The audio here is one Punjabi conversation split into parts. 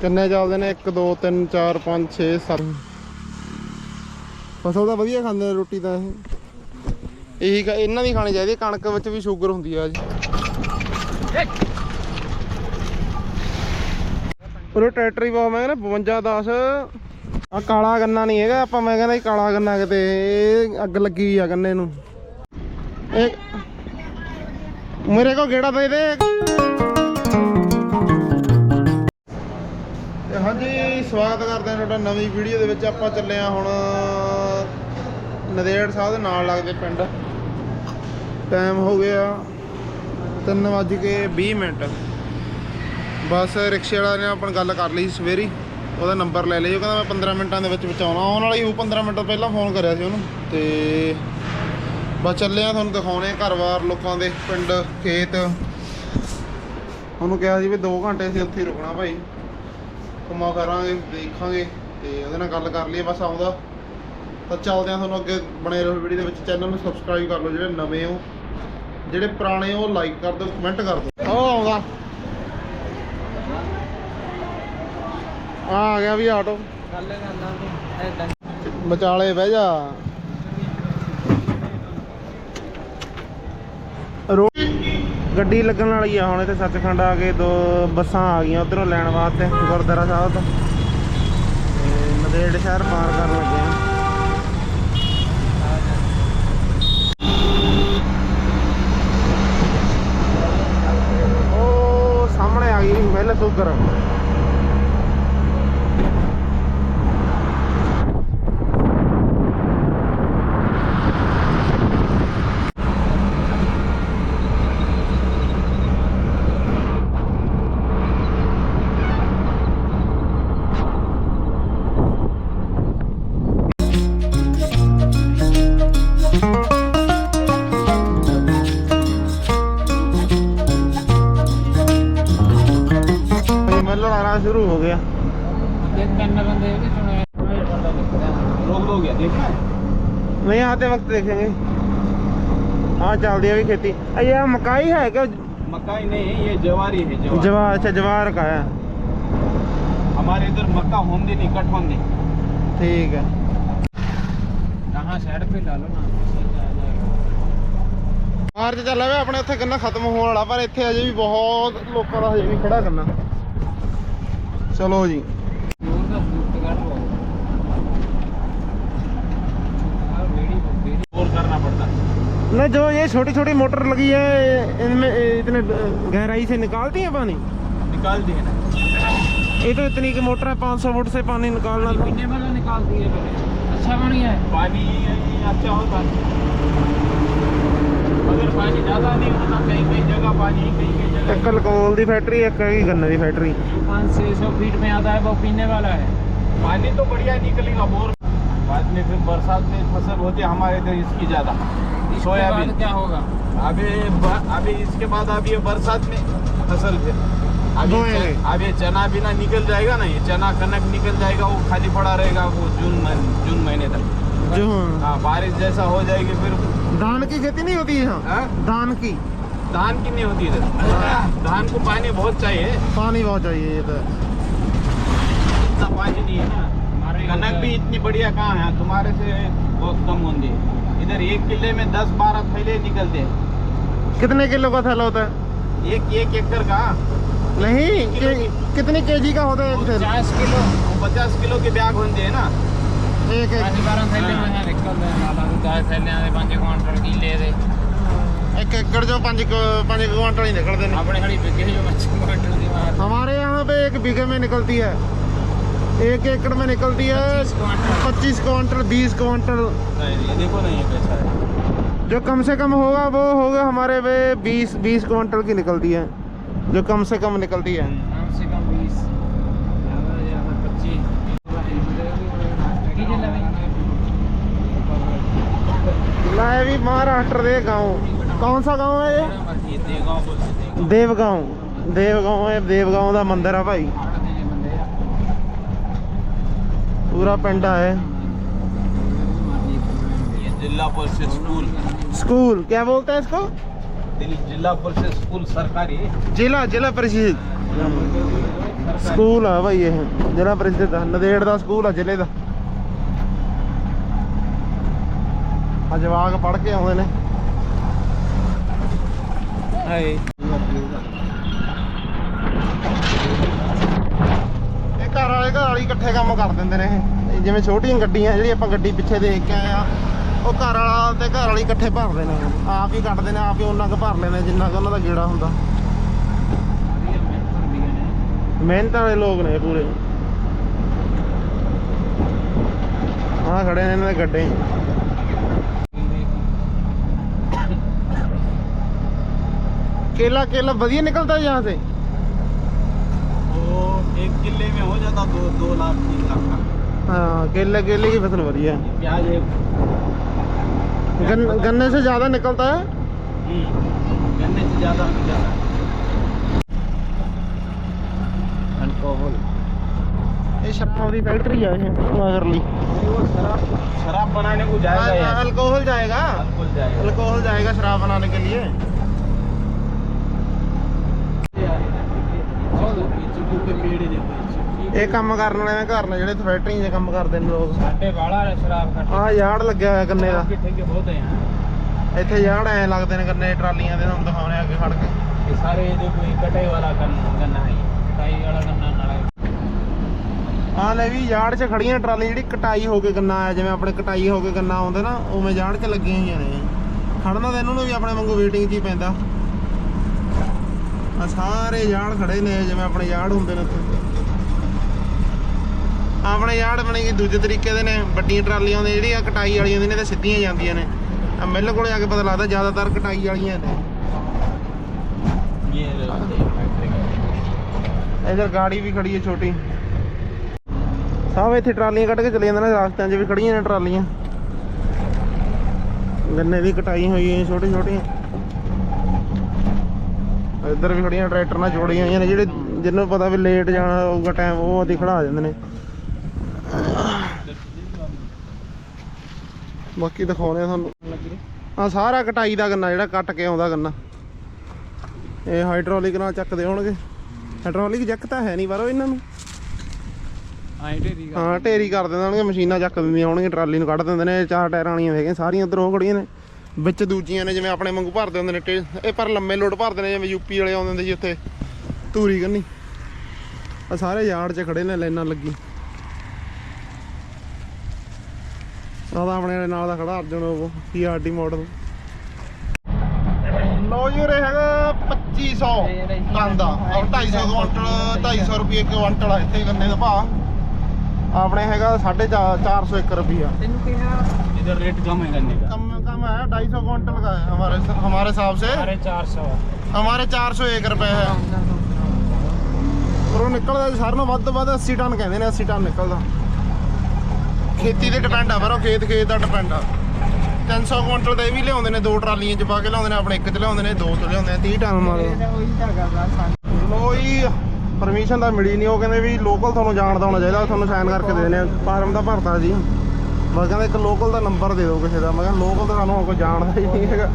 ਕਿੰਨੇ ਚੱਲਦੇ ਨੇ? 1 2 3 4 5 6 7 ਫਸਲ ਤਾਂ ਵਧੀਆ ਖਾਂਦੇ ਨੇ ਰੋਟੀ ਤਾਂ ਇਹ। ਇਹੀ ਇਹਨਾਂ ਦੀ ਖਾਣੀ ਚਾਹੀਦੀ ਕਣਕ ਵਿੱਚ ਵੀ ਸ਼ੂਗਰ ਹੁੰਦੀ ਆ ਜੀ। ਉਹ ਟਰੈਕਟਰ ਹੀ ਬਹੁਤ ਮੈਂ ਕਹਿੰਦਾ 52 10 ਆ ਕਾਲਾ ਗੰਨਾ ਨਹੀਂ ਹੈਗਾ ਆਪਾਂ ਮੈਂ ਕਹਿੰਦਾ ਕਾਲਾ ਗੰਨਾ ਕਿਤੇ ਅੱਗ ਲੱਗੀ ਆ ਗੰਨੇ ਨੂੰ। ਇਹ ਮੇਰੇ ਕੋ ਗੇੜਾ ਦੇ ਦੇ ਹਾਂਜੀ, ਸਵਾਗਤ ਕਰਦੇ ਹਾਂ ਤੁਹਾਡਾ ਨਵੀਂ ਵੀਡੀਓ ਦੇ ਵਿੱਚ। ਆਪਾਂ ਚੱਲੇ ਆ ਹੁਣ, ਨਦੇੜ ਸਾਹਿਬ ਦੇ ਨਾਲ ਲੱਗਦੇ ਪਿੰਡ। ਟਾਈਮ ਹੋ ਗਿਆ 3:20 ਮਿੰਟ। ਬਸ ਰਿਕਸ਼ੇ ਵਾਲਾ ਨੇ ਆਪਾਂ ਗੱਲ ਕਰ ਲਈ ਸਵੇਰੀ। ਉਹਦਾ ਨੰਬਰ ਲੈ ਲਿਓ ਕਹਿੰਦਾ ਮੈਂ 15 ਮਿੰਟਾਂ ਦੇ ਵਿੱਚ ਪਹੁੰਚਾਉਣਾ। ਆਉਣ ਵਾਲੀ ਉਹ 15 ਮਿੰਟ ਪਹਿਲਾਂ ਫੋਨ ਕਰਿਆ ਸੀ ਉਹਨੂੰ। ਤੇ ਬਸ ਚੱਲੇ ਆ ਤੁਹਾਨੂੰ ਦਿਖਾਉਣੇ ਘਰ-ਬਾਰ ਲੋਕਾਂ ਦੇ ਪਿੰਡ, ਖੇਤ। ਉਹਨੂੰ ਕਿਹਾ ਸੀ ਵੀ 2 ਘੰਟੇ ਅਸੀਂ ਉੱਥੇ ਹੀ ਰੁਕਣਾ ਭਾਈ। ਘੁੰਮਾ ਫਿਰਾਂਗੇ, ਦੇਖਾਂਗੇ ਤੇ ਉਹਦੇ ਨਾਲ ਗੱਲ ਕਰ ਲਈਏ ਬਸ ਆਉਂਦਾ ਤਾਂ ਚੱਲਦੇ ਆ ਤੁਹਾਨੂੰ ਅੱਗੇ ਬਣੇ ਰਹੋ ਵੀਡੀਓ ਦੇ ਵਿੱਚ। ਚੈਨਲ ਨੂੰ ਸਬਸਕ੍ਰਾਈਬ ਕਰ ਲਓ, ਜਿਹੜੇ ਨਵੇਂ ਹੋ। ਜਿਹੜੇ ਪੁਰਾਣੇ ਹੋ ਲਾਈਕ ਕਰ ਦਿਓ ਕਮੈਂਟ ਕਰ ਦਿਓ। ਉਹ ਆਉਂਦਾ। ਆ ਗਿਆ ਵੀ ਆਟੋ ਵਿਚਾਲੇ ਬਹਿ ਜਾ। ਰੋ ਗੱਡੀ ਲੱਗਣ ਵਾਲੀ ਆ, ਹੁਣ ਇੱਥੇ ਸੱਚਖੰਡ ਆ ਕੇ ਦੋ ਬੱਸਾਂ ਆ ਗਈਆਂ ਉਧਰੋਂ ਲੈਣ ਵਾਸਤੇ, ਗੁਰਦੁਆਰਾ ਸਾਹਿਬ ਤੋਂ। ਨਦੇੜ ਸ਼ਹਿਰ ਪਾਰ ਕਰਨ ਲੱਗੇ ਆ। ਉਹ ਸਾਹਮਣੇ ਆ ਗਈ ਮਿਲ ਸ਼ੂਗਰ नहीं आते वक्त देखेंगे हाँ चल दिया भी खेती अ, ये मकाई है क्या मकाई नहीं है ये जवारी है जवार जवार अच्छा जवार का है हमारे इधर मक्का होंदे नहीं कट होंदे ठीक है कहाँ साइड पे डालो ना ਮਾਰਚ ਚੱਲਿਆ ਵੇ ਆਪਣੇ ਉੱਥੇ ਗੰਨਾ ਖਤਮ ਹੋਣ ਵਾਲਾ ਪਰ ਇੱਥੇ ਅਜੇ ਵੀ ਬਹੁਤ ਲੋਕਾਂ ਦਾ ਹਜੇ ਵੀ ਖੜਾ ਗੰਨਾ ਚਲੋ ਜੀ ना जो ये छोटी छोटी मोटर लगी है इनमें इतने गहराई से निकालती है पानी निकालती है ना ये तो इतनी की मोटर है 500 फुट से पानी निकालना पानी तो निकालती है अच्छा पानी है पानी अच्छा होता अगर पानी ज़्यादा नहीं होता कहीं कहीं जगह पानी कहीं कहीं जगह एक कलकोल की फैक्ट्री है कहीं गन्ने की फैक्ट्री पाँच छः सौ फीट में आता है वो पीने वाला है पानी तो बढ़िया निकलेगा बोर बाद में फिर बरसात में फ़सल होती है हमारे इधर इसकी ज़्यादा। सोयाबीन क्या होगा? अभी अभी इसके बाद अभी ये बरसात में फ़सल फिर। अभी। च- अभी चना भी ना निकल जाएगा ना ये चना कनक निकल जाएगा वो खाली पड़ा रहेगा वो जून महीने जून महीने तक। जो हाँ। बारिश जैसा हो जाएगी फिर। धान की खेती नहीं होती यहाँ? हाँ? धान की? धान की नहीं होती इधर। धान को पानी बहुत चाहिए। पानी बहुत चाहिए ये तो। इतना पानी नहीं है ना। कनक भी इतनी बढ़िया कहाँ है तुम्हारे से बहुत कम होंगे इधर एक किले में दस बारह थैले निकलते हैं कितने किलो का थैला होता है एक एक एकड़ का नहीं कि, कितने केजी का होता है एक थैला पचास किलो पचास किलो के बैग होते हैं ना एक एक पाँच बारह थैले में है निकल रहे हैं दस थैले आते पाँच क्वांटल किले दे एक एकड़ जो पाँच क- पाँच क्वांटल ही निकलते हैं अपने खड़ी बिके जो पाँच क्वांटल की बात हमारे यहाँ पे एक बीघे में निकलती है एक एकड़ में निकलती है 25 क्वांटल। पच्चीस क्वांटल बीस क्वांटल नहीं ये देखो ना ये कैसा है जो कम से कम होगा वो होगा हमारे वे बीस बीस क्वांटल की निकलती है जो कम से कम निकलती है कम से कम बीस ज़्यादा से ज़्यादा पच्चीस कितने लगेंगे मैं भी महाराष्ट्र दे गांव कौन सा गांव है ये ये देगांव बोलते हैं ਦੇਵਗਾਉਂ ਦੇਵਗਾਉਂ ਹੈ ਦੇਵਗਾਉਂ ਦਾ ਮੰਦਿਰ ਆ ਭਾਈ ਪੂਰਾ ਪਿੰਡ ਆ ਇਹ ये जिला परिषद स्कूल स्कूल क्या बोलते हैं इसको दिल्ली जिला परिषद स्कूल सरकारी जिला जिला परिषद ਸਕੂਲ ਆ ਭਾਈ ਇਹ ਜਿਹੜਾ ਪ੍ਰਿੰਸਿਪਲ ਦਾ ਨਦੇੜ ਦਾ ਸਕੂਲ ਆ ਜ਼ਿਲ੍ਹੇ ਦਾ ਆ ਜਵਾਕ ਪੜ ਕੇ ਆਉਂਦੇ ਨੇ ਹਾਏ ਘਰ ਵਾਲੀ ਇਕੱਠੇ ਕੰਮ ਕਰ ਦਿੰਦੇ ਨੇ ਇਹ। ਜਿਵੇਂ ਛੋਟੀਆਂ ਗੱਡੀਆਂ, ਜਿਹੜੀ ਆਪਾਂ ਗੱਡੀ ਪਿੱਛੇ ਦੇਖ ਕੇ ਆਏ ਆ, ਉਹ ਘਰ ਵਾਲਾ ਤੇ ਘਰ ਵਾਲੀ ਇਕੱਠੇ ਭਰਦੇ ਨੇ। ਆਪ ਹੀ ਕੱਢਦੇ ਨੇ, ਆਪ ਹੀ ਉਹਨਾਂ ਕੁ ਭਰ ਲੈਂਦੇ ਜਿੰਨਾ ਕੁ ਉਹਨਾਂ ਦਾ ਗੇੜਾ ਹੁੰਦਾ। ਮਿਹਨਤ ਵਾਲੇ ਲੋਕ ਨੇ ਪੂਰੇ। ਆ ਖੜੇ ਨੇ ਇਹਨਾਂ ਦੇ ਗੱਡੇ। ਕੇਲਾ ਕੇਲਾ ਵਧੀਆ ਨਿਕਲਦਾ ਯਹਾਂ ਸੇ एक किले में हो जाता दो दो लाख तीन लाख का हाँ केले केले की फसल बढ़िया है प्याज है गन, गन्ने से ज़्यादा निकलता है हम्म, गन्ने से ज्यादा मिल जाता है अल्कोहल ये शराब की फैक्ट्री है ये मगरली वो शराब शराब बनाने को जाएगा यार अल्कोहल जाएगा अल्कोहल जाएगा अल्कोहल जाएगा शराब बनाने के लिए ਇਹ ਕੰਮ ਕਰਨ ਵਾਲੇ ਨੇ ਘਰ ਨੇ ਜਿਹੜੇ ਫੈਕਟਰੀ ਦੇ ਕੰਮ ਕਰਦੇ ਨੇ ਲੋਕ। ਸਾਡੇ ਬਾਲਾ ਸ਼ਰਾਬ ਖਾਂਦੇ ਆ ਯਾਰਡ ਲੱਗਿਆ ਹੋਇਆ ਗੰਨੇ ਦਾ। ਠੇਕੇ ਬਹੁਤੇ ਆ। ਇੱਥੇ ਯਾਰਡ ਐ ਲੱਗਦੇ ਨੇ ਗੰਨੇ ਟਰਾਲੀਆਂ ਦੇ ਤੁਹਾਨੂੰ ਦਿਖਾਉਣੇ ਅੱਗੇ ਖੜ ਕੇ। ਇਹ ਸਾਰੇ ਇਹਦੇ ਕੋਈ ਕਟੇ ਵਾਲਾ ਗੰਨਾ ਹੈ। ਕਟਾਈ ਵਾਲਾ ਗੰਨਾ ਨਾਲ ਆ ਲੈ ਵੀ ਯਾਰਡ 'ਚ ਖੜੀਆਂ ਟਰਾਲੀ ਜਿਹੜੀ ਕਟਾਈ ਹੋ ਕੇ ਗੰਨਾ ਆ ਜਿਵੇਂ ਆਪਣੇ ਕਟਾਈ ਹੋ ਕੇ ਗੰਨਾ ਆਉਂਦਾ ਨਾ ਉਵੇਂ ਯਾਰਡ 'ਚ ਲੱਗੀਆਂ ਹੋਈਆਂ ਨੇ। ਖੜਨਾ ਤਾਂ ਇਹਨਾਂ ਨੂੰ ਵੀ ਆਪਣੇ ਵਾਂਗੂ ਵੇਟਿੰਗ 'ਚ ਹੀ ਪੈਂਦਾ। ਆ ਸਾਰੇ ਯਾਰਡ ਖੜੇ ਨੇ ਜਿਵੇਂ ਆਪਣੇ ਯਾਰਡ ਹੁੰਦੇ ਨੇ ਆਪਣੇ ਯਾਰਡ ਬਣੇ ਕਿ ਦੂਜੇ ਤਰੀਕੇ ਦੇ ਨੇ ਵੱਡੀਆਂ ਟਰਾਲੀਆਂ ਦੇ ਜਿਹੜੀਆਂ ਕਟਾਈ ਵਾਲੀਆਂ ਨੇ ਤੇ ਸਿੱਧੀਆਂ ਜਾਂਦੀਆਂ ਨੇ। ਆ ਮਿੱਲ ਕੋਲੇ ਆ ਕੇ ਪਤਾ ਲੱਗਦਾ ਜ਼ਿਆਦਾਤਰ ਕਟਾਈ ਵਾਲੀਆਂ ਨੇ। ਇਧਰ ਗਾੜੀ ਵੀ ਖੜੀ ਹੈ ਛੋਟੀ। ਸਭ ਇੱਥੇ ਟਰਾਲੀਆਂ ਕੱਢ ਕੇ ਚਲੇ ਜਾਂਦੇ ਨੇ ਰਾਸਤਿਆਂ 'ਚ ਵੀ ਖੜੀਆਂ ਨੇ ਟਰਾਲੀਆਂ। ਗੰਨੇ ਦੀ ਕਟਾਈ ਹੋਈ ਹੈ ਛੋਟੇ ਛੋਟੀਆਂ ਇੱਧਰ ਵੀ ਖੜੀਆਂ ਟਰੈਕਟਰ ਨਾਲ ਜੋੜੀਆਂ ਹੋਈਆਂ ਨੇ ਜਿਹੜੇ ਜਿਹਨੂੰ ਪਤਾ ਵੀ ਲੇਟ ਜਾਣਾ ਹੋਊਗਾ ਟਾਈਮ ਉਹ ਉਹਦੀ ਖੜਾ ਜਾਂਦੇ ਨੇ। ਬਾਕੀ ਦਿਖਾਉਣੇ ਆ ਤੁਹਾਨੂੰ। ਆ ਸਾਰਾ ਕਟਾਈ ਦਾ ਗੰਨਾ ਜਿਹੜਾ ਕੱਟ ਕੇ ਆਉਂਦਾ ਗੰਨਾ। ਇਹ ਹਾਈਡ੍ਰੋਲਿਕ ਨਾਲ ਚੱਕਦੇ ਹੋਣਗੇ। ਹਾਈਡ੍ਰੋਲਿਕ ਜੱਕ ਤਾਂ ਹੈ ਨਹੀਂ ਬਾਰੋ ਇਹਨਾਂ ਨੂੰ। ਹਾਂ ਢੇਰੀ ਕਰ ਦਿੰਦੇ ਹੋਣਗੇ ਮਸ਼ੀਨਾਂ ਚੱਕ ਦਿੰਦੀਆਂ ਹੋਣਗੀਆਂ ਟਰਾਲੀ ਨੂੰ ਕੱਢ ਦਿੰਦੇ ਨੇ ਚਾਰ ਟਾਇਰਾਂ ਵਾਲੀਆਂ ਹੈਗੀਆਂ ਸਾਰੀਆਂ ਉਧਰ ਉਹ ਖੜੀਆਂ ਨੇ। ਵਿੱਚ ਦੂਜੀਆਂ ਨੇ ਜਿਵੇਂ ਆਪਣੇ ਵਾਂਗੂ ਭਰਦੇ ਹੁੰਦੇ ਨੇ ਇਹ ਪਰ ਲੰਮੇ ਲੋਡ ਭਰਦੇ ਨੇ, ਜਿਵੇਂ ਯੂਪੀ ਵਾਲੇ ਆਉਂਦੇ ਹੁੰਦੇ ਜੀ ਉੱਥੇ। ਧੂਰੀ ਕੰਨੀ। ਆ ਸਾਰੇ ਯਾਰਡ 'ਚ ਖੜੇ ਨੇ ਲਾਈਨਾਂ ਲੱਗੀ ਆਦਾ ਆਪਣੇ ਨਾਲ ਦਾ ਖੜਾ ਅਰਜਨ, ਉਹ ਪੀਆਰਡੀ ਮਾਡਲ ਲਓ ਜੀ ਰੇ ਹੈਗਾ 2500 ਕੰਦਾ। ਔਰ 250 ਕੁਇੰਟਲ 250 ਰੁਪਏ ਕੁਇੰਟਲ ਆ ਇੱਥੇ ਗੰਨੇ ਦਾ ਭਾਅ। ਆਪਣੇ ਹੈਗਾ 450 1 ਤੈਨੂੰ ਕਿਹਾ ਇਹਦਾ ਰੇਟ ਕਮ ਹੈ ਗੰਨੇ ਦਾ। कम है ढाई सौ क्विंटल का है हमारे हमारे हिसाब से ਸਾਰੇ 400 हमारे 400 एक रुपए है ਪਰ ਉਹ ਨਿਕਲਦਾ ਜੀ ਸਾਰਿਆਂ ਨਾਲੋਂ ਵੱਧ ਤੋਂ ਵੱਧ 80 ਟਨ ਕਹਿੰਦੇ ਨੇ 80 ਟਨ ਨਿਕਲਦਾ ਖੇਤੀ ਤੇ ਡਿਪੈਂਡ ਆ ਪਰ ਉਹ ਖੇਤ ਖੇਤ ਦਾ ਡਿਪੈਂਡ ਆ 300 ਕੁਇੰਟਲ ਦਾ ਇਹ ਵੀ ਲਿਆਉਂਦੇ ਨੇ ਦੋ ਟਰਾਲੀਆਂ ਚ ਪਾ ਕੇ ਲਿਆਉਂਦੇ ਨੇ ਆਪਣੇ ਇੱਕ ਚ ਲਿਆਉਂਦੇ ਨੇ ਦੋ ਚ ਲਿਆਉਂਦੇ ਨੇ 30 ਟਨ ਮਾਰੇ ਲੋ ਜੀ ਪਰਮਿਸ਼ਨ ਤਾਂ ਮਿਲੀ ਨਹੀਂ ਉਹ ਕਹਿੰਦੇ ਵੀ ਲੋਕਲ ਤੁਹਾਨੂੰ ਜਾਣਦਾ ਹੋਣਾ ਚਾਹੀਦਾ ਤੁਹਾਨੂੰ ਸਾਈਨ ਕਰਕੇ ਦੇ ਦੇਣੇ ਆ। ਫਾਰਮ ਦਾ ਭਰਤਾ ਜੀ ਮੈਂ ਕਹਿੰਦਾ ਇੱਕ ਲੋਕਲ ਦਾ ਨੰਬਰ ਦੇ ਦਿਓ ਕਿਸੇ ਦਾ। ਮੈਂ ਕਿਹਾ ਲੋਕਲ ਤਾਂ ਸਾਨੂੰ ਕੋਈ ਜਾਣਦਾ ਹੀ ਨਹੀਂ ਹੈਗਾ।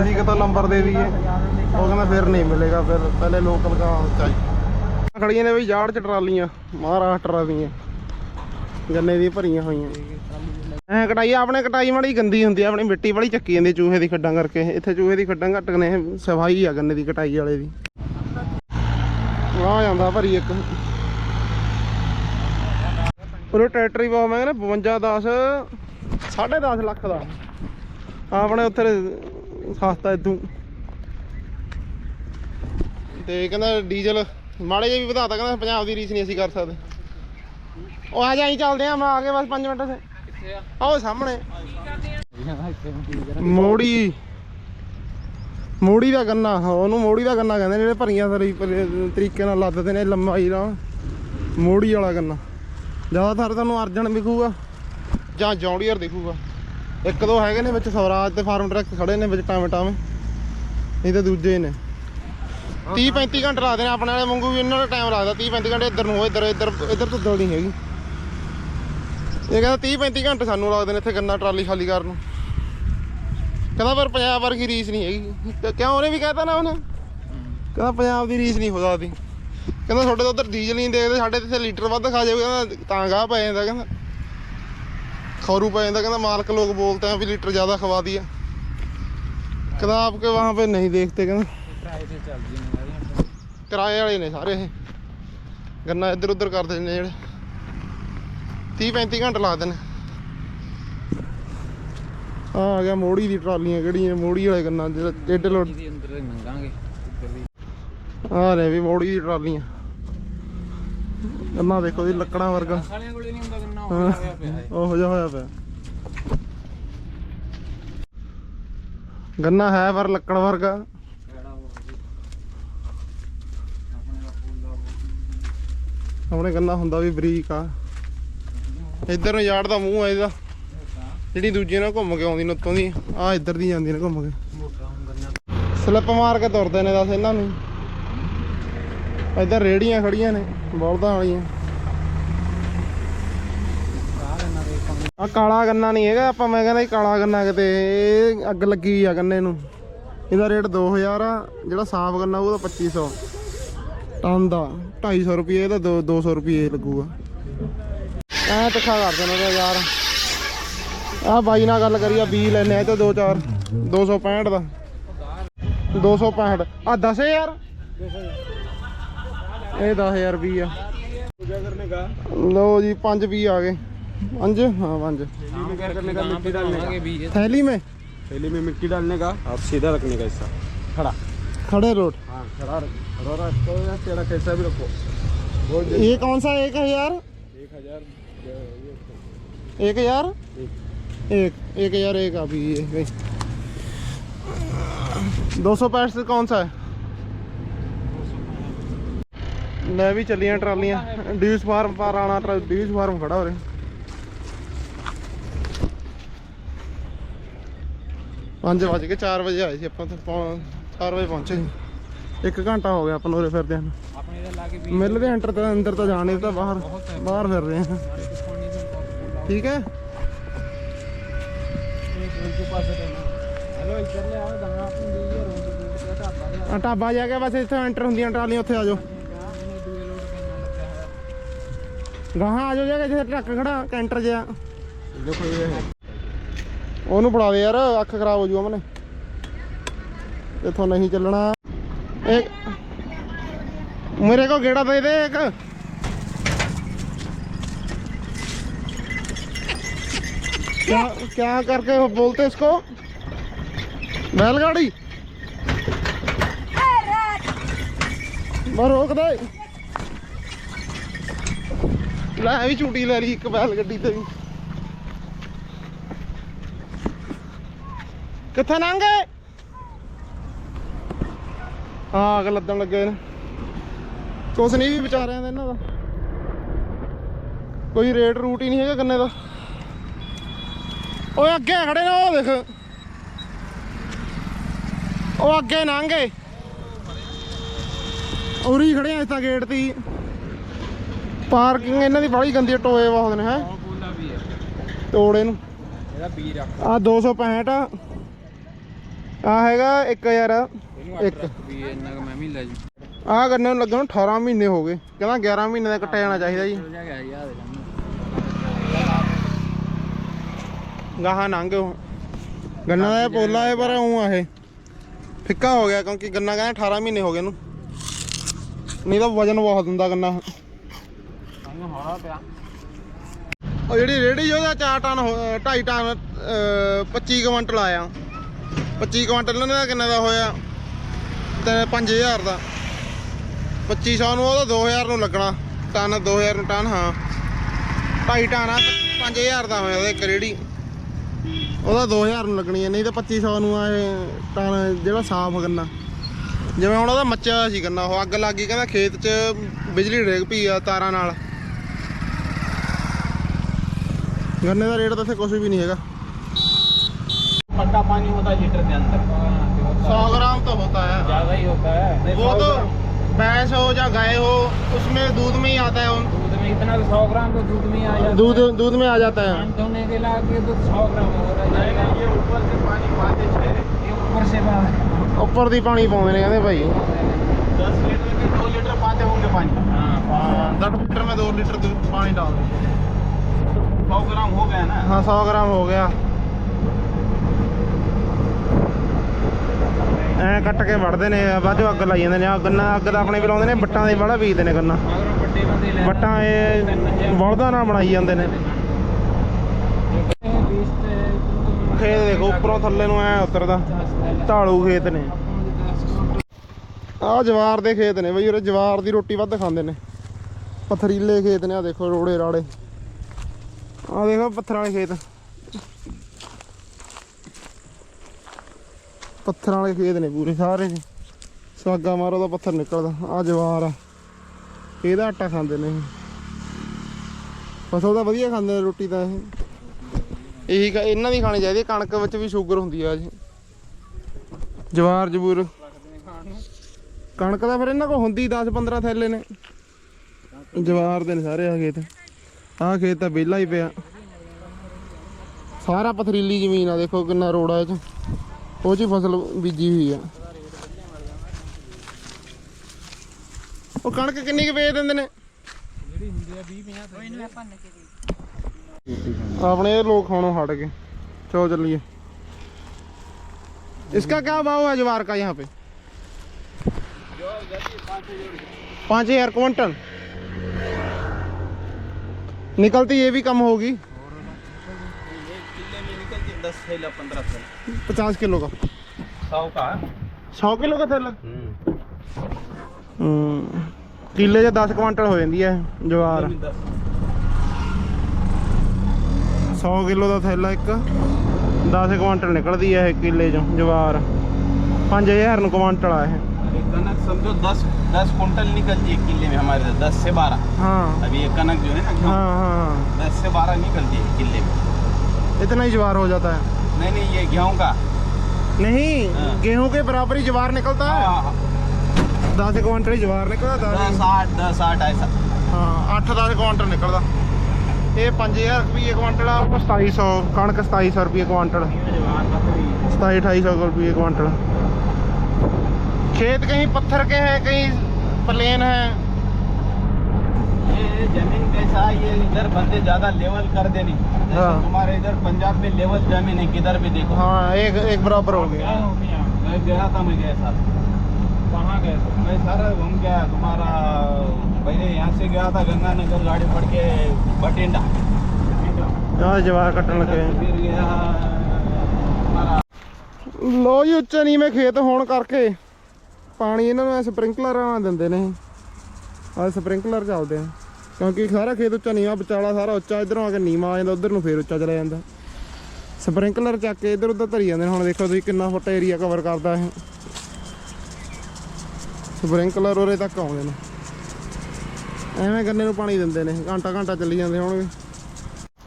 ਅਸੀਂ ਕਿਤੋਂ ਨੰਬਰ ਦੇ ਦਈਏ? ਉਹ ਕਹਿੰਦਾ ਫਿਰ ਨਹੀਂ ਮਿਲੇਗਾ, ਫਿਰ ਪਹਿਲੇ ਲੋਕਲ ਦਾ ਚਾਹੀਦਾ ਖੜੀਆਂ ਨੇ ਵੀ ਯਾਰਡ ਚ ਟਰਾਲੀਆਂ ਮਹਾਰਾਸ਼ਟਰ ਦੀਆਂ ਗੰਨੇ ਦੀ ਭਰੀਆਂ ਹੋਈਆਂ। ਐ ਕਟਾਈ, ਆਪਣੇ ਕਟਾਈ ਮਾੜੀ ਗੰਦੀ ਹੁੰਦੀ ਆ, ਆਪਣੀ ਮਿੱਟੀ ਵਾਲੀ ਚੱਕੀ ਜਾਂਦੀ ਚੂਹੇ ਦੀ ਖੱਡਾਂ ਕਰਕੇ। ਇੱਥੇ ਚੂਹੇ ਦੀ ਖੱਡਾਂ ਘੱਟ ਨੇ ਸਫ਼ਾਈ ਆ ਗੰਨੇ ਦੀ ਕਟਾਈ ਵਾਲੇ ਦੀ। ਆ ਜਾਂਦਾ ਭਰੀ ਇੱਕ। ਉਹ ਟਰੈਕਟਰ ਹੀ ਬਹੁਤ ਮਹਿੰਗਾ ਨਾ 52 10 10.5 ਲੱਖ ਦਾ। ਆਪਣੇ ਉੱਥੇ ਸਸਤਾ ਇਦੋਂ ਤੇ ਕਹਿੰਦਾ ਡੀਜ਼ਲ, ਮਾੜੇ ਜਿਹਾ ਵੀ ਵਧਾਤਾ ਕਹਿੰਦਾ ਪੰਜਾਬ ਦੀ ਰੀਸ ਨਹੀਂ ਅਸੀਂ ਕਰ ਸਕਦੇ। ਉਹ ਆ ਜਾਈ ਚੱਲਦੇ ਆ ਮੈਂ ਆ ਗਏ ਬਸ 5 ਮਿੰਟ ਸੇ ਕਿੱਥੇ ਆ ਆਓ ਸਾਹਮਣੇ। ਇੱਥੇ ਮੋੜੀ। ਮੋੜੀ ਦਾ ਗੰਨਾ, ਉਹਨੂੰ ਮੋੜੀ ਦਾ ਗੰਨਾ ਕਹਿੰਦੇ ਨੇ, ਜਿਹੜੇ ਭਰੀਆਂ ਤਰੀਕੇ ਨਾਲ ਲੱਦਦੇ ਨੇ ਲੰਮਾਈ ਨਾਲ। ਮੋੜੀ ਵਾਲਾ ਗੰਨਾ। ਜ਼ਿਆਦਾਤਰ ਤੁਹਾਨੂੰ ਅਰਜਨ ਵਿਖੂਗਾ ਜਾਂ ਜੌਂਡੀਅਰ ਦਿਖੂਗਾ। ਇੱਕ ਦੋ ਹੈਗੇ ਨੇ ਵਿੱਚ ਸਵਰਾਜ ਤੇ ਫਾਰਮ ਟਰੱਕ ਖੜੇ ਨੇ ਵਿੱਚ ਟਾਵੇਂ ਟਾਵੇਂ। ਇਹ ਤਾਂ ਦੂਜੇ ਨੇ। 30 35 ਘੰਟੇ ਲੱਗਦੇ ਨੇ ਆਪਣੇ ਵਾਲੇ ਵਾਂਗੂ ਵੀ ਇਹਨਾਂ ਦਾ ਟਾਈਮ ਲੱਗਦਾ। 30 35 ਘੰਟੇ ਇੱਧਰ ਨੂੰ ਇੱਧਰ ਇੱਧਰ ਇੱਧਰ ਤੋਂ ਦੌੜੀ ਹੈਗੀ। ਇਹ ਕਹਿੰਦਾ 30 35 ਘੰਟੇ ਸਾਨੂੰ ਲੱਗਦੇ ਨੇ ਇੱਥੇ ਗੰਨਾ ਟਰਾਲੀ ਖਾਲੀ ਕਰਨ ਨੂੰ। ਕਹਿੰਦਾ ਪਰ ਪੰਜਾਬ ਵਰਗੀ ਰੀਸ ਨਹੀਂ ਹੈਗੀ। ਕਿਉਂ? ਉਹਨੇ ਵੀ ਕਹਿਤਾ ਨਾ ਉਹਨੇ। ਕਹਿੰਦਾ ਪੰਜਾਬ ਦੀ ਰੀਸ ਨਹੀਂ ਹੋ ਸਕਦੀ। ਕਹਿੰਦਾ ਤੁਹਾਡੇ ਤਾਂ ਉਧਰ ਡੀਜ਼ਲ ਨਹੀਂ ਦੇਖਦੇ, ਸਾਡੇ ਇੱਥੇ ਲੀਟਰ ਵੱਧ ਖਾ ਜਾਵੇ ਕਹਿੰਦਾ ਤਾਂ ਗਾਹ ਪੈ ਜਾਂਦਾ, ਕਹਿੰਦਾ। ਖੌਰੂ ਪੈ ਜਾਂਦਾ, ਕਹਿੰਦਾ ਮਾਲਕ ਲੋਕ ਬੋਲਤੇ ਆ ਵੀ ਲੀਟਰ ਜ਼ਿਆਦਾ ਖਵਾ ਦਿਆ ਕਹਿੰਦਾ ਆਪਕੇ ਵਹਾਂ पे ਨਹੀਂ ਦੇਖਤੇ ਕਹਿੰਦਾ। ਕਿਰਾਏ ਵਾਲੇ ਨੇ ਸਾਰੇ ਇਹ। ਗੰਨਾ ਇੱਧਰ ਉੱਧਰ ਕਰਦੇ ਨੇ ਜਿਹੜੇ। 30 35 ਘੰਟੇ ਲੱਗਦੇ ਨੇ ਆ ਆ ਗਿਆ ਮੋੜੀ ਦੀ ਟਰਾਲੀਆਂ ਕਿਹੜੀਆਂ, ਮੋੜੀ ਵਾਲੇ ਗੰਨਾ ਜਿਹੜਾ ਟੇਡੇ ਲੋਡ ਇਹਦੇ ਅੰਦਰ ਹੀ ਆ ਵੀ ਮੋੜੀ ਟਰਾਲੀਆਂ। ਗੰਨਾ ਦੇਖੋ ਦੀ ਲੱਕੜਾਂ ਵਰਗਾ। ਸਾਲਿਆਂ ਕੋਲੇ ਨਹੀਂ ਹੁੰਦਾ ਕਿੰਨਾ ਹਾਂ। ਹੋਇਆ ਪਿਆ ਹੈ ਉਹੋ ਜਿਹਾ ਹੋਇਆ ਪਿਆ। ਗੰਨਾ ਹੈ ਪਰ ਲੱਕੜ ਵਰਗਾ। ਉਹ ਜੀ। ਆਪਣੇ ਉਹ। ਗੰਨਾ ਹੁੰਦਾ ਵੀ ਬਰੀਕ ਆ। ਇੱਧਰ ਨੂੰ ਯਾਰਡ ਦਾ ਮੂੰਹ ਆ ਇਹਦਾ। ਜਿਹੜੀ ਦੂਜੇ ਨਾਲ ਘੁੰਮ ਕੇ ਆਉਂਦੀ ਨੇ ਉੱਤੋਂ ਦੀ। ਆ ਇੱਧਰ ਦੀ ਜਾਂਦੀ ਨੇ ਘੁੰਮ ਕੇ। ਸਲਿੱਪ ਮਾਰ ਕੇ ਤੁਰਦੇ ਨੇ ਦੱਸ ਇਹਨਾਂ ਨੂੰ। ਇੱਧਰ ਰੇੜੀਆਂ ਖੜੀਆਂ ਨੇ, ਬਲਦਾਂ ਵਾਲੀਆਂ। ਆ ਕਾਲਾ ਗੰਨਾ ਨਹੀਂ ਹੈਗਾ, ਆਪਾਂ ਮੈਂ ਕਹਿੰਦਾ ਕਾਲਾ ਗੰਨਾ ਕਿਤੇ, ਇਹ ਅੱਗ ਲੱਗੀ ਆ ਗੰਨੇ ਨੂੰ। ਇਹਦਾ ਰੇਟ 2000 ਆ, ਜਿਹੜਾ ਸਾਫ਼ ਗੰਨਾ ਉਹਦਾ 2500 ਟਨ ਦਾ 250 ਰੁਪਏ, ਇਹਦਾ ਦੋ- 200 ਰੁਪਏ ਲੱਗੂਗਾ। ਐ ਤਿੱਖਾ ਕਰ ਦੇਣਾ ਤਾਂ ਯਾਰ। ਆ ਬਾਈ ਨਾਲ ਗੱਲ ਕਰੀ ਆ ਬੀ ਲੈਨੇ ਆ ਤੇ 2 4 265 ਦਾ। 265 ਆ 10000 ਇਹ 10000 ਵੀ ਆ ਲੋ ਜੀ 5 ਵੀ ਆ ਗਏ ਪੰਜ ਹਾਂ ਪੰਜ काम करने का मिट्टी डालने बीज थैली में थैली में मिट्टी डालने का और सीधा रखने का ऐसा खड़ा खड़े रोड हाँ खड़ा रख- खड़ा रखो या तेरा कैसा भी रखो बोल दे ये कौन सा एक हजार एक हजार ये- एक हजार एक एक एक हजार एक अभी ये दो सौ पैंठ से कौन सा है ਮੈਂ ਵੀ ਚੱਲੀਆਂ ਟਰਾਲੀਆਂ। ਡਿਊਸ ਫਾਰਮ ਪਰ ਆਣਾ ਡਿਊਸ ਫਾਰਮ ਖੜਾ ਹੋ ਰਿਹਾ 5 ਵਜੇ ਕੇ 4 ਵਜੇ ਆਏ ਸੀ ਆਪਾਂ ਤਾਂ 4 ਵਜੇ ਪਹੁੰਚੇ ਸੀ। 1 ਘੰਟਾ ਹੋ ਗਿਆ ਆਪਾਂ ਨੂੰ ਉਰੇ ਫਿਰਦੇ ਹਨ ਮਿਲ ਦੇ ਐਂਟਰ ਤਾਂ ਅੰਦਰ ਤਾਂ ਜਾਣੇ ਤਾਂ ਬਾਹਰ ਬਾਹਰ ਫਿਰ ਰਹੇ ਹਾਂ ਠੀਕ ਹੈ? ਢਾਬਾ ਜਾ ਕੇ ਬਸ ਇੱਥੇ ਐਂਟਰ ਹੁੰਦੀਆਂ ਟਰਾਲੀਆਂ ਉੱਥੇ ਆਜੋ ਗਾਹਾਂ ਆ ਜਾਓ ਜਾ ਕੇ ਜਿੱਥੇ ਟਰੱਕ ਖੜਾ ਕੈਂਟਰ ਜਿਹਾ देखो ये है ਉਹਨੂੰ ਫੜਾ ਦੇ ਯਾਰ ਅੱਖ ਖਰਾਬ ਹੋ ਜੂ ਅਮਨੇ ਇੱਥੋਂ ਨਹੀਂ ਚੱਲਣਾ ਇੱਕ ਮੇਰੇ ਕੋ ਗੇੜਾ ਦੇ ਦੇ ਇੱਕ क्या क्या करके वो बोलते इसको बैलगाड़ी ਮੈਂ ਰੋਕ ਦੇ ਲੈ ਵੀ ਝੂਟੀ ਲੈ ਲਈ ਇੱਕ ਬੈਲ ਗੱਡੀ ਤੇ ਵੀ। ਕਿੱਥੇ ਲੰਘੇ ਹਾਂ, ਅਗ ਲੱਦਣ ਲੱਗੇ ਨੇ। ਕੁਛ ਨਹੀਂ ਵੀ ਵਿਚਾਰਿਆਂ ਦਾ ਇਹਨਾਂ ਦਾ। ਕੋਈ ਰੇਟ ਰੂਟ ਹੀ ਨਹੀਂ ਹੈਗਾ ਗੰਨੇ ਦਾ। ਓਏ, ਅੱਗੇ ਖੜੇ ਨੇ, ਉਹ ਦੇਖ। ਉਹ ਅੱਗੇ ਲੰਘੇ ਉਰੀ ਖੜੇ ਆ ਇਸ ਤਾਂ ਗੇਟ ਤੇ ਪਾਰਕਿੰਗ ਇਹਨਾਂ ਦੀ ਬੜੀ ਗੰਦੀ ਟੋਏ ਬਹੁਤ ਨੇ ਹੈ? ਬਹੁਤ ਬੋਲਦਾ ਤੋੜੇ ਨੂੰ ਇਹਦਾ ਬੀ ਰੱਖ ਆ 265 ਆ। ਹੈਗਾ 1000 ਇੱਕ। ਵੀ ਇੰਨਾ ਕੁ ਮੈਂ ਵੀ ਲੈ ਜੂ। ਆ ਗੰਨੇ ਨੂੰ ਲੱਗਣ 18 ਮਹੀਨੇ ਹੋ ਗਏ। ਕਹਿੰਦਾ 11 ਮਹੀਨੇ ਦਾ ਕੱਟਿਆ ਜਾਣਾ ਚਾਹੀਦਾ ਜੀ। ਗਾਹਾਂ ਨੰਗ ਗੰਨਾ ਦਾ ਪੋਲਾ ਹੈ ਪਰ ਉਹ ਆ ਫਿੱਕਾ ਹੋ ਗਿਆ ਕਿਉਂਕਿ ਗੰਨਾ ਕਹਿੰਦਾ 18 ਮਹੀਨੇ ਹੋ ਗਏ ਇਹਨੂੰ। ਨਹੀਂ ਤਾਂ ਵਜਨ ਬਹੁਤ ਹੁੰਦਾ ਗੰਨਾ। ਸਾਨੂੰ ਪਿਆ। ਉਹ ਜਿਹੜੀ ਰੇੜੀ ਉਹਦਾ 4 ਟਨ 2.5 ਟਨ ਅਹ, 25 ਕੁਇੰਟਲ ਆਇਆ। 25 ਕੁਇੰਟਲ ਇਹਨਾਂ ਦਾ ਕਿੰਨੇ ਦਾ ਹੋਇਆ? ਤੇ 5000 ਦਾ। 2500 ਨੂੰ ਉਹਦਾ 2000 ਨੂੰ ਲੱਗਣਾ। ਟਨ 2000 ਨੂੰ ਟਨ ਹਾਂ। 2.5 ਟਨ ਆ 5000 ਦਾ ਹੋਇਆ ਉਹਦਾ ਇੱਕ ਰੇੜੀ ਉਹਦਾ 2000 ਨੂੰ ਲੱਗਣੀ ਹੈ ਨਹੀਂ ਤਾਂ 2500 ਨੂੰ ਆ ਟਨ ਜਿਹੜਾ ਸਾਫ਼ ਗੰਨਾ। ਜਿਵੇਂ ਹੁਣ ਉਹਦਾ ਮੱਚਿਆ ਸੀ ਗੰਨਾ ਉਹ ਅੱਗ ਲੱਗ ਗਈ ਕਹਿੰਦਾ ਖੇਤ 'ਚ ਬਿਜਲੀ ਡਿੱਗ ਪਈ ਆ ਤਾਰਾਂ ਨਾਲ। गन्ने का रेट तो इतने कुछ भी नहीं है खट्टा पानी होता है लीटर के अंदर सौ ग्राम तो होता है ज्यादा ही होता है नहीं, वो सौ तो ग्राम। भैंस हो या गाय हो उसमें दूध में ही आता है उन- दूध में इतना तो सौ ग्राम तो दूध में ही आ जाता दूध है दूध में आ जाता है पानी धोने के लाके तो सौ ग्राम हो रहा नहीं, है नहीं, ये ऊपर से पानी पाते छे ये ऊपर से बाहर ਉੱਪਰ ਦੀ ਪਾਣੀ ਪਾਉਂਦੇ ਨੇ ਕਹਿੰਦੇ ਭਾਈ दस लीटर के दो लीटर पाते होंगे पानी 2 ਲੀਟਰ ਦੁ- ਪਾਣੀ ਡਾਲ ਦੇ सौ ग्राम हो गया ना ਹਾਂ 100 ਗ੍ਰਾਮ ਹੋ ਗਿਆ ਐ ਕੱਟ ਕੇ ਵੜਦੇ ਨੇ ਬਾਅਦ ਚੋਂ ਅੱਗ ਲਾਈ ਜਾਂਦੇ ਨੇ ਆਹ ਗੰਨਾ ਅੱਗ ਦਾ ਆਪਣੇ ਵੀ ਲਾਉਂਦੇ ਨੇ ਬੱਟਾਂ ਦੇ ਬੜਾ ਬੀਜਦੇ ਨੇ ਗੰਨਾ ਮਗਰੋਂ ਵੱਡੇ ਬੰਦੇ ਲੈ ਬੱਟਾਂ ਇਹ ਬਲਦਾਂ ਨਾਲ ਬਣਾਈ ਜਾਂਦੇ ਨੇ ਖੇਤ ਦੇਖੋ ਉੱਪਰੋਂ ਥੱਲੇ ਨੂੰ ਐ ਉਤਰਦਾ ਢਾਲੂ ਖੇਤ ਨੇ ਆਹ ਜਵਾਰ ਦੇ ਖੇਤ ਨੇ ਬਈ ਉਰੇ ਜਵਾਰ ਦੀ ਰੋਟੀ ਵੱਧ ਖਾਂਦੇ ਨੇ ਪਥਰੀਲੇ ਖੇਤ ਨੇ ਆ ਦੇਖੋ ਰੋੜੇ ਰਾੜੇ ਆ ਦੇਖੋ ਪੱਥਰਾਂ ਵਾਲੇ ਖੇਤ। ਪੱਥਰਾਂ ਵਾਲੇ ਖੇਤ ਨੇ ਪੂਰੇ ਸਾਰੇ। ਸਾਗਾ ਮਾਰੋ ਦਾ ਪੱਥਰ ਨਿਕਲਦਾ। ਆ ਜਵਾਰ ਆ। ਇਹਦਾ ਆਟਾ ਖਾਂਦੇ ਨੇ ਫਸਲ ਤਾਂ ਵਧੀਆ ਖਾਂਦੇ ਨੇ ਰੋਟੀ ਤਾਂ ਇਹ। ਇਹੀ ਇਹਨਾਂ ਦੀ ਖਾਣੀ ਚਾਹੀਦੀ ਕਣਕ ਵਿੱਚ ਵੀ ਸ਼ੂਗਰ ਹੁੰਦੀ ਆ ਜੀ। ਜਵਾਰ ਜਬੂਰ। ਕਣਕ ਦਾ ਫਿਰ ਇਹਨਾਂ ਕੋਲ ਹੁੰਦੀ 10 15 ਥੈਲੇ ਨੇ। ਜਵਾਰ ਦੇ ਨੇ ਸਾਰੇ ਆ ਖੇਤ। ਆਹ ਖੇਤ ਤਾਂ ਵਿਹਲਾ ਹੀ ਪਿਆ ਸਾਰਾ ਪਥਰੀਲੀ ਜ਼ਮੀਨ ਆ ਦੇਖੋ ਕਿੰਨਾ ਰੋੜਾ ਇਹ ਚ ਉਹ ਚ ਹੀ ਫਸਲ ਬੀਜੀ ਹੋਈ ਆ ਉਹ ਕਣਕ ਕਿੰਨੀ ਕੁ ਵੇਚ ਦਿੰਦੇ ਨੇ ਆਪਣੇ ਇਹ लोग खानों हट गए चलो चलिए इसका क्या भाव है ज्वार का यहाँ पे पाँच हजार क्विंटल निकलती ये भी कम होगी दस थैला पंद्रह थैला पचास किलो का सौ का सौ किलो का थैला किले से दस क्वांटल हो जाती है जवार सौ किलो का थैला एक दस क्वांटल निकलती है किले चो जवार पाँच हज़ार क्वांटल है कनक समझो दस दस कुंटल निकलती है किले में हमारे दस से बारह हाँ अभी ये कनक जो है ना हाँ हाँ दस से बारह निकलती है किले में इतना ही ज्वार हो जाता है नहीं नहीं ये गेहूँ का नहीं हाँ। गेहूँ के बराबर ही ज्वार निकलता है हाँ। दस क्वांटल ज्वार निकलता दस आठ दस आठ ऐसा ਹਾਂ 8-10 ਕੁਆਂਟਲ ਨਿਕਲਦਾ ਇਹ 5000 ਰੁਪਏ ਕੁਆਂਟਲ ਆ 2700 ਕਣਕ 2700 ਰੁਪਏ ਕੁਆਂਟਲ 27 2800 ਰੁਪਏ ਕੁਆਂਟਲ खेत कहीं पत्थर के हैं कहीं प्लेन है ये जमीन कैसा है ये इधर बंदे ज्यादा लेवल कर देनी जैसे हाँ। तुम्हारे इधर पंजाब में लेवल जमीन है किधर भी देखो हाँ एक एक बराबर हो गया क्या हो गया मैं गया था मैं गया था कहाँ गए थे मैं सारा घूम गया तुम्हारा पहले यहाँ से गया था गंगानगर गाड़ी पड़ के बटिंडा यहाँ जवार कटन लगे फिर गया तुम्हारा ਲੋ ਜੀ ਉੱਚਾ ਨੀਵੇਂ ਖੇਤ ਹੋਣ ਕਰਕੇ ਪਾਣੀ ਇਹਨਾਂ ਨੂੰ ਸਪ੍ਰਿੰਕਲਰ ਨਾਲ ਦਿੰਦੇ ਨੇ। ਆ ਸਪ੍ਰਿੰਕਲਰ ਚੱਲਦੇ ਆ। ਕਿਉਂਕਿ ਸਾਰਾ ਖੇਤ ਉੱਚਾ ਨੀਵਾਂ, ਵਿਚਾਲਾ ਸਾਰਾ ਉੱਚਾ, ਇਧਰੋਂ ਆ ਕੇ ਨੀਵਾਂ ਆ ਜਾਂਦਾ, ਉਧਰ ਨੂੰ ਫੇਰ ਉੱਚਾ ਚਲਾ ਜਾਂਦਾ। ਸਪ੍ਰਿੰਕਲਰ ਚੱਕ ਕੇ ਇਧਰ ਉਧਰ ਧਰੀ ਜਾਂਦੇ ਨੇ। ਹੁਣ ਦੇਖੋ ਤੁਸੀਂ ਕਿੰਨਾ ਫੁੱਟ ਏਰੀਆ ਕਵਰ ਕਰਦਾ ਇਹ। ਸਪ੍ਰਿੰਕਲਰ ਉਰੇ ਤੱਕ ਆਉਂਦੇ ਨੇ। ਐਵੇਂ ਗੰਨੇ ਨੂੰ ਪਾਣੀ ਦਿੰਦੇ ਨੇ। ਘੰਟਾ ਘੰਟਾ ਚੱਲੀ ਜਾਂਦੇ ਹੋਣਗੇ।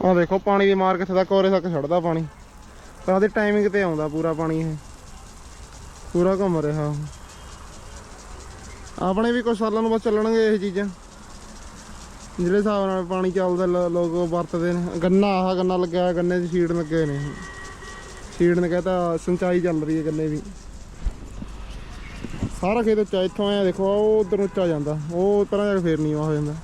ਆ ਦੇਖੋ, ਪਾਣੀ ਦੀ ਮਾਰ ਕਿੱਥੇ ਤੱਕ, ਉਰੇ ਤੱਕ ਛੱਡਦਾ ਪਾਣੀ। ਤਾਂ ਉਹਦੀ ਟਾਈਮਿੰਗ ਤੇ ਆਉਂਦਾ ਪੂਰਾ ਪਾਣੀ ਇਹ। ਪੂਰਾ ਘੁੰਮ ਰਿਹਾ। ਆਪਣੇ ਵੀ ਕੁਝ ਸਾਲਾਂ ਨੂੰ ਬਸ ਚੱਲਣਗੇ ਇਹ ਚੀਜ਼ਾਂ। ਜਿਹੜੇ ਹਿਸਾਬ ਨਾਲ ਪਾਣੀ ਚੱਲਦਾ ਲੋਕ ਵਰਤਦੇ ਨੇ। ਗੰਨਾ, ਆਹ ਗੰਨਾ ਲੱਗਿਆ ਗੰਨੇ 'ਚ ਸੀਡ ਲੱਗੇ ਨੇ। ਸੀਡ ਨੇ ਕਹਤਾ, ਸਿੰਚਾਈ ਚੱਲ ਰਹੀ ਹੈ ਗੰਨੇ ਦੀ। ਸਾਰਾ ਖੇਤ ਉੱਚਾ, ਇੱਥੋਂ ਆਇਆ ਦੇਖੋ ਉਹ ਉਧਰ ਉੱਚਾ ਜਾਂਦਾ। ਉਹ ਤਰ੍ਹਾਂ ਜਾ ਕੇ ਫੇਰ ਆ ਹੋ ਜਾਂਦਾ।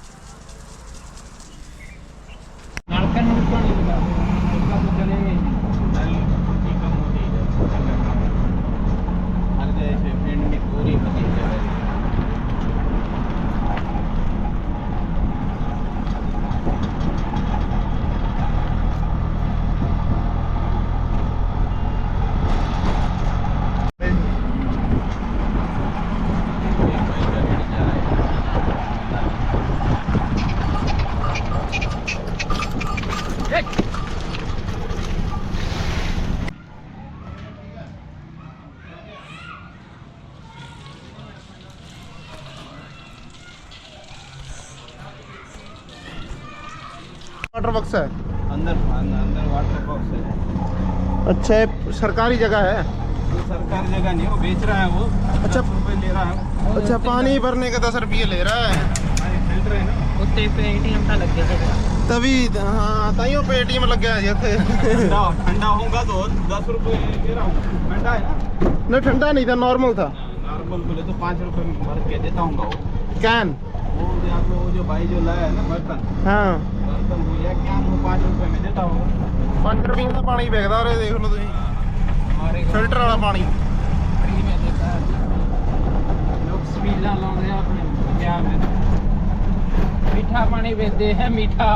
वाटर बॉक्स है? अंदर अंदर वाटर बॉक्स है। अच्छा ये सरकारी जगह है? सरकारी जगह नहीं वो बेच रहा है वो। अच्छा। रुपए ले रहा है अच्छा पानी भरने का दस रुपये ले रहा है? तभी हाँ पे एटीएम लग गया जैसे ठंडा होगा तो दस रुपये ले रहा हूँ। ठंडा है ना? नहीं ठंडा नहीं था नॉर्मल था। नॉर्मल बोले तो, तो पाँच रुपये में भर के देता हूँ कैन वो। जो भाई जो लाया है ना बर्तन। हाँ। बर्तन वो या क्या वो पाँच रुपए में देता हूँ 5 ਰੁਪਏ ਦਾ ਪਾਣੀ ਵਿਕਦਾ ਉਰੇ ਦੇਖ ਲਓ ਤੁਸੀਂ हमारे को ਫਿਲਟਰ ਵਾਲਾ ਪਾਣੀ फ्री में देता है लोग स्पीला लाते हैं अपने क्या में मीठा पानी बेचते हैं मीठा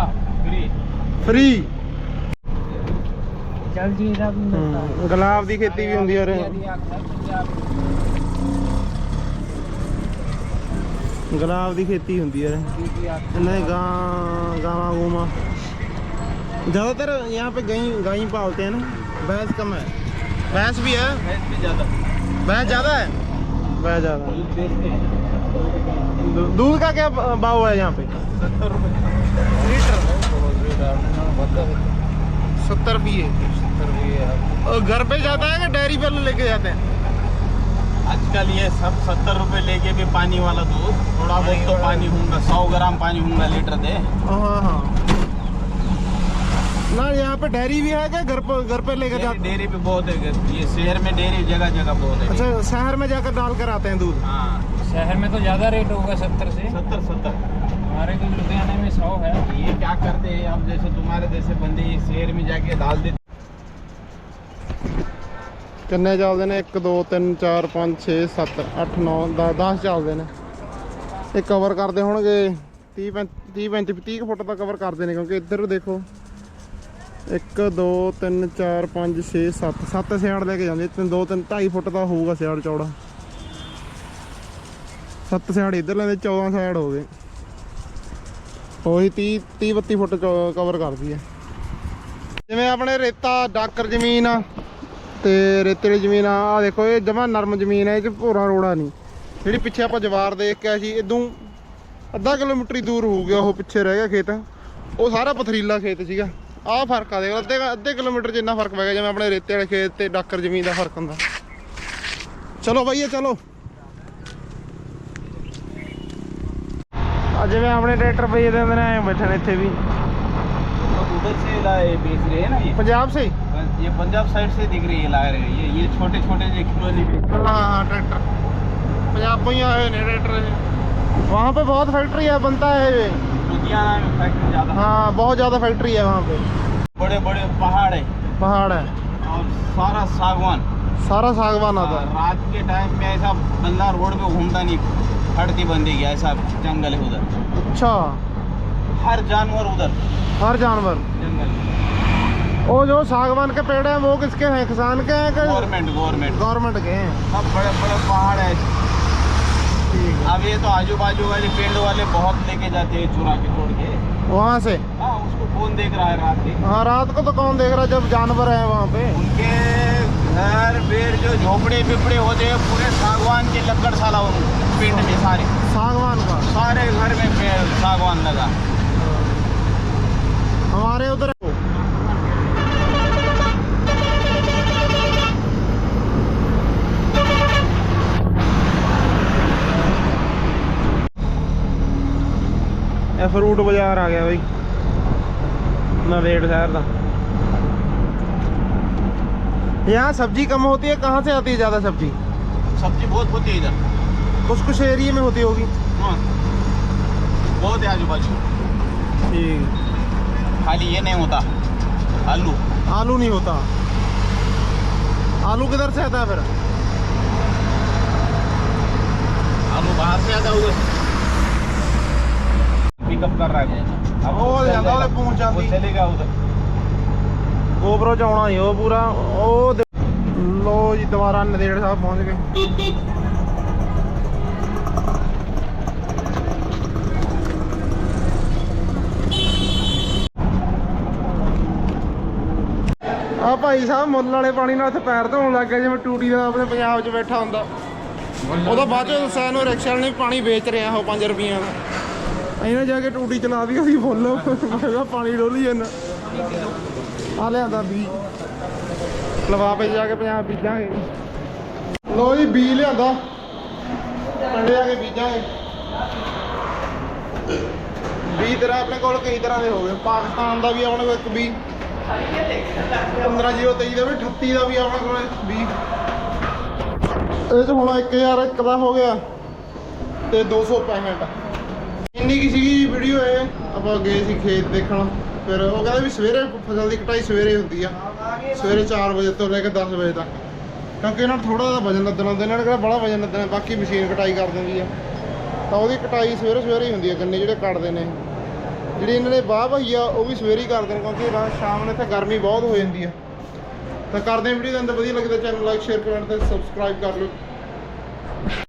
फ्री ਫ੍ਰੀ चल जी सब मिलता है ਗੁਲਾਬ ਦੀ ਖੇਤੀ ਵੀ ਹੁੰਦੀ ਆ ਗੁਲਾਬ ਦੀ ਖੇਤੀ ਹੁੰਦੀ ਹੈ नहीं गां गावा गुमा ज़्यादातर यहाँ पे गाय गाय पालते हैं ना भैंस कम है भैंस भी है भैंस भी ज्यादा भैंस ज़्यादा है भैंस ज़्यादा दूध बेचते हैं दू- दूध का क्या भाव है यहाँ पे सत्तर रुपए सत्तर रुपये और घर पे जाता है कि डेयरी पे लेके जाते हैं आजकल ये सब सत्तर रुपए लेके भी पानी वाला दूध थोड़ा बहुत तो पानी होगा सौ ग्राम पानी होगा लीटर दे। हाँ हाँ ना यहाँ पे डेयरी भी है क्या? घर पे घर पे लेके डेयरी जाते डेयरी पे बहुत है ये शहर में डेयरी जगह जगह बहुत है। अच्छा शहर में जाकर डाल कर आते हैं दूध? हाँ। शहर में तो ज़्यादा रेट होगा सत्तर से। सत्तर सत्तर। हमारे को लुधियाने में सौ है। ये क्या करते हैं? अब जैसे तुम्हारे जैसे बंदे ये शहर में जाके डाल देते ਕਿੰਨੇ ਚੱਲਦੇ ਨੇ? 1 2 3 4 5 6 7 8 9 10 10 ਚੱਲਦੇ ਨੇ। ਇਹ ਕਵਰ ਕਰਦੇ ਹੋਣਗੇ 30 30 35 30 ਕੁ ਫੁੱਟ ਦਾ ਕਵਰ ਕਰਦੇ ਨੇ, ਕਿਉਂਕਿ ਇੱਧਰ ਦੇਖੋ। 1 2 3 4 5 6 7 7 ਸਿਆੜ ਲੈ ਕੇ ਜਾਂਦੇ। 3 2 3 2.5 ਫੁੱਟ ਦਾ ਹੋਊਗਾ ਸਿਆੜ ਚੌੜਾ। 7 ਸਿਆੜ ਇੱਧਰ ਲੈਂਦੇ 14 ਸਿਆੜ ਹੋ ਗਏ। ਉਹੀ 30 30 32 ਫੁੱਟ ਕਵਰ ਕਰਦੀ ਹੈ। ਜਿਵੇਂ ਆਪਣੇ ਰੇਤਾ, ਡਾਕਰ ਜ਼ਮੀਨ ਆ ਤੇ ਰੇਤੇ ਵਾਲੀ ਜ਼ਮੀਨ ਆ ਆ ਦੇਖੋ ਇਹ ਜਮਾ ਨਰਮ ਜ਼ਮੀਨ ਹੈ ਇਹ ਚ ਭੋਰਾ ਰੋੜਾ ਨਹੀਂ। ਜਿਹੜੀ ਪਿੱਛੇ ਆਪਾਂ ਜਵਾਰ ਦੇਖ ਕੇ ਆਏ ਸੀ ਇਦੋਂ ਅੱਧਾ ਕਿਲੋਮੀਟਰ ਦੂਰ ਹੋ ਗਿਆ ਉਹ ਪਿੱਛੇ ਰਹਿ ਗਿਆ ਖੇਤ। ਉਹ ਸਾਰਾ ਪਥਰੀਲਾ ਖੇਤ ਸੀਗਾ। ਆਹ ਫ਼ਰਕ ਆ ਦੇਖ ਲਓ ਅੱਧੇ ਅੱਧੇ ਕਿਲੋਮੀਟਰ ਜਿੰਨਾ ਫ਼ਰਕ ਪੈ ਗਿਆ ਜਿਵੇਂ ਆਪਣੇ ਰੇਤੇ ਵਾਲੇ ਖੇਤ ਤੇ ਡਾਕਰ ਜ਼ਮੀਨ ਦਾ ਫ਼ਰਕ ਹੁੰਦਾ। ਚਲੋ ਬਈਏ ਚਲੋ। ਅੱਜ ਮੈਂ ਆਪਣੇ ਟਰੈਕਟਰ ਪਈ ਦੇ ਹੁੰਦੇ ਨੇ ਐ ਬੈਠਣ ਇੱਥੇ ਵੀ। ਉਧਰ ਸੇ ਲਾਏ ਪੰਜਾਬ ये पंजाब साइड से दिख रही है ला रहे हैं। ये ये छोटे छोटे जो खिलौने हाँ हाँ ट्रैक्टर पंजाबों ही आए ने ट्रैक्टर ये। वहाँ पे बहुत फैक्ट्री है बनता है ये। लुधियाना में फैक्ट्री ज़्यादा। हाँ बहुत ज़्यादा फैक्ट्री है वहाँ पे। बड़े बड़े पहाड़ है। पहाड़ है। और सारा सागवान। सारा सागवान आता है। रात के टाइम में ऐसा बंदा रोड पे घूमता नहीं। हड़ती बंदी गया ऐसा जंगल है उधर। अच्छा। हर जानवर उधर। हर जानवर। जंगल। वो जो सागवान के पेड़ हैं वो किसके हैं? किसान के हैं गवर्नमेंट गवर्नमेंट गवर्नमेंट के हैं? सब बड़े बड़े पहाड़ है। अब ये तो आजू बाजू वाले पेड़ वाले बहुत लेके जाते हैं चुरा के तोड़ के। वहाँ से? हाँ उसको कौन देख रहा है रात के हाँ रात को तो कौन देख रहा है जब जानवर है वहाँ पे? उनके घर पेड़ जो झोपड़े पिपड़े होते हैं पूरे सागवान के लकड़ साला पिंड में सारे। सागवान का? सारे घर में पेड़ सागवान लगा। हमारे उधर ਇਹ ਫਰੂਟ ਬਾਜ਼ਾਰ ਆ ਗਿਆ ਬਈ नवेड़ शहर का यहाँ सब्जी कम होती है कहाँ से आती है ज़्यादा सब्जी सब्जी बहुत होती है इधर कुछ कुछ एरिया में होती होगी हाँ बहुत है आजू बाजू ठीक खाली ये नहीं होता आलू आलू नहीं होता आलू किधर से आता है फिर आलू बाहर से आता है उधर पिकअप कर रहा है अब वो चल ज्यादा वाले जाएगा। पहुंच जाती। वो चलेगा उधर ਗੋਬਰੋ ਚ ਆਉਣਾ ਹੀ ਉਹ ਪੂਰਾ ਉਹ ਦੇ- ਲੋ ਜੀ ਦੁਬਾਰਾ ਨਦੇੜ ਸਾਹਿਬ ਪਹੁੰਚ ਗਏ ਆ ਭਾਈ ਸਾਹਿਬ ਮੁੱਲ ਵਾਲੇ ਪਾਣੀ ਨਾਲ ਇੱਥੇ ਪੈਰ ਧੋਣ ਲੱਗ ਗਿਆ ਜਿਵੇਂ ਟੂਟੀ ਦਾ ਆਪਣੇ ਪੰਜਾਬ 'ਚ ਬੈਠਾ ਹੁੰਦਾ ਉਹਦਾ ਬਾਅਦ ਚ ਦੱਸਿਆ ਇਹਨੂੰ ਰਿਕਸ਼ਾ ਵਾਲੇ ਨੇ ਵੀ ਪਾਣੀ ਵੇਚ ਰਿਹਾ ਉਹ 5 ਰੁਪਈਆਂ ਦਾ ਇਹਨਾਂ ਜਾ ਕੇ ਟੂਟੀ ਚਲਾ ਦੀ ਉਹਦੀ ਫੁੱਲ। ਮੈਂ ਕਿਹਾ ਪਾਣੀ ਡੋਲੀ ਜਾਂਦਾ। ਆ ਲਿਆਂਦਾ ਬੀ। ਲਵਾਪੇ ਜਾ ਕੇ ਪੰਜਾਬ ਬੀਜਾਂਗੇ ਲੋ ਜੀ, ਬੀ ਲਿਆਂਦਾ। ਪਿੰਡ ਜਾ ਕੇ ਬੀਜਾਂਗੇ ਬੀ ਤਰ੍ਹਾਂ ਆਪਣੇ ਕੋਲ ਕਈ ਤਰ੍ਹਾਂ ਦੇ ਹੋ ਗਏ। ਪਾਕਿਸਤਾਨ ਦਾ ਵੀ ਆਪਣੇ ਕੋਲ ਇੱਕ ਬੀ। 15023 ਦਾ ਵੀ 38 ਦਾ ਵੀ ਆਪਣੇ ਕੋਲ ਬੀ। ਇਹ ਚ ਹੁਣ 1001 ਦਾ ਹੋ ਗਿਆ। ਤੇ 265 ਇੰਨੀ ਕੀ ਸੀਗੀ ਵੀਡੀਓ ਇਹ, ਆਪਾਂ ਗਏ ਸੀ ਖੇਤ ਦੇਖਣ। ਫਿਰ ਉਹ ਕਹਿੰਦਾ ਵੀ ਸਵੇਰੇ ਫਸਲ ਦੀ ਕਟਾਈ ਸਵੇਰੇ ਹੁੰਦੀ ਆ। ਸਵੇਰੇ 4 ਵਜੇ ਤੋਂ ਲੈ ਕੇ 10 ਵਜੇ ਤੱਕ। ਕਿਉਂਕਿ ਇਹਨਾਂ ਨੂੰ ਥੋੜਾ ਜਿਹਾ ਵਜਨ ਲੱਦਣਾ ਹੁੰਦਾ ਇਹਨਾਂ ਨੇ ਕਿਹੜਾ ਬੜਾ ਵਜਨ ਲੱਦਣਾ, ਬਾਕੀ ਮਸ਼ੀਨ ਕਟਾਈ ਕਰ ਦਿੰਦੀ ਆ। ਤਾਂ ਉਹਦੀ ਕਟਾਈ ਸਵੇਰੇ ਸਵੇਰੇ ਹੀ ਹੁੰਦੀ ਆ, ਗੰਨੇ ਜਿਹੜੇ ਕੱਟਦੇ ਨੇ। ਜਿਹੜੀ ਇਹਨਾਂ ਨੇ ਬਾਹ ਵਹੀ ਆ, ਉਹ ਵੀ ਸਵੇਰੇ ਹੀ ਕਰਦੇ ਨੇ, ਕਿਉਂਕਿ ਰਾਤ ਸ਼ਾਮ ਨੂੰ ਇੱਥੇ ਗਰਮੀ ਬਹੁਤ ਹੋ ਜਾਂਦੀ ਆ। ਤਾਂ ਕਰਦੇ ਵੀਡੀਓ ਦੇ ਅੰਦਰ, ਵਧੀਆ ਲੱਗਦਾ ਚੈਨਲ ਲਾਈਕ ਸ਼ੇਅਰ ਕਮੈਂਟ ਤੇ ਸਬਸਕ੍ਰਾਈਬ ਕਰ ਲਓ।